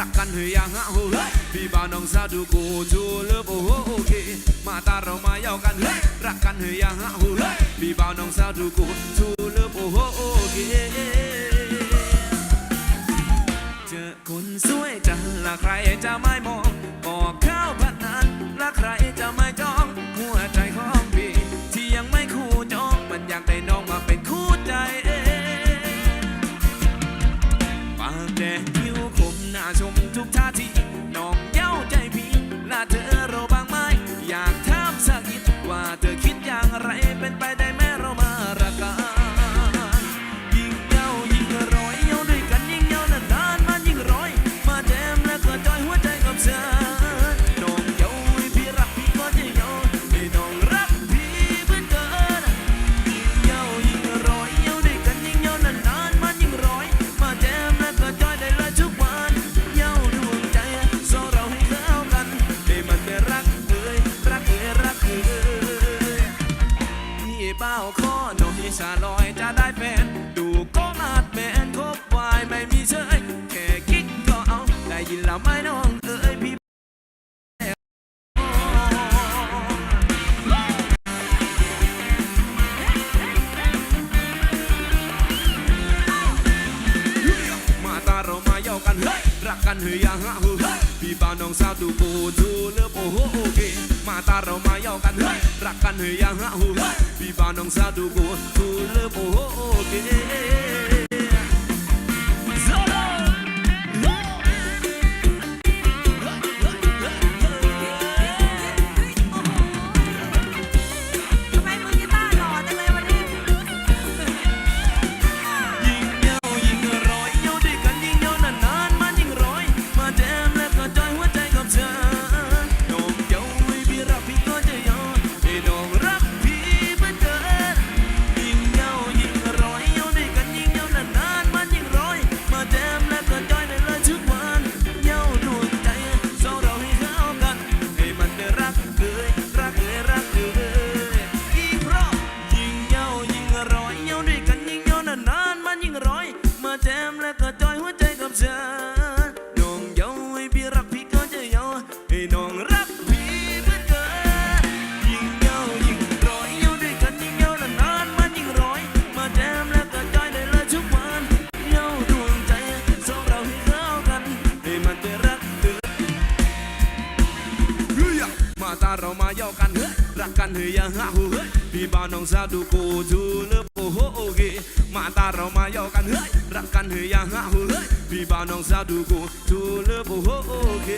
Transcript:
รักกันหรืยังฮะโฮ้ยพี่บ่าน้องสาวดูกูจูเลิฟโอ้โหโอเคมาตาเรามาเย้ากันเฮ้ยรักกันหรืยังฮะโฮ้ยพี่บ่าน้องสาวดูกูจูเลิฟโอ้โหโอเคเจอคนสวยจังละใครจะไม่มอง กินแล้วไม่น้องเอ้ยพี่มรามาเย้ากันเฮ้ยรักันเฮ้ยอย่หูพี่บ้านน้องสาวดูโบดูเลือบโอ้โหโอเคมาตาเรามาเย้ากันเฮ้ยรักกันเฮียอย่าหะหูพี่บ้านน้องสาวดูโบดูเลือบโอ้โหโอเฮือยังฮาฮูเฮ้ยพี่บ้าวน้องสาวดูกูจูเลิฟโอ้โหโอเคมาตาเรามาเยากันเฮ้ยรักกันเฮือยังฮาฮูเฮ้ยพี่บ้าวน้องสาวดูกูจูเลิฟโอ้โหโอเค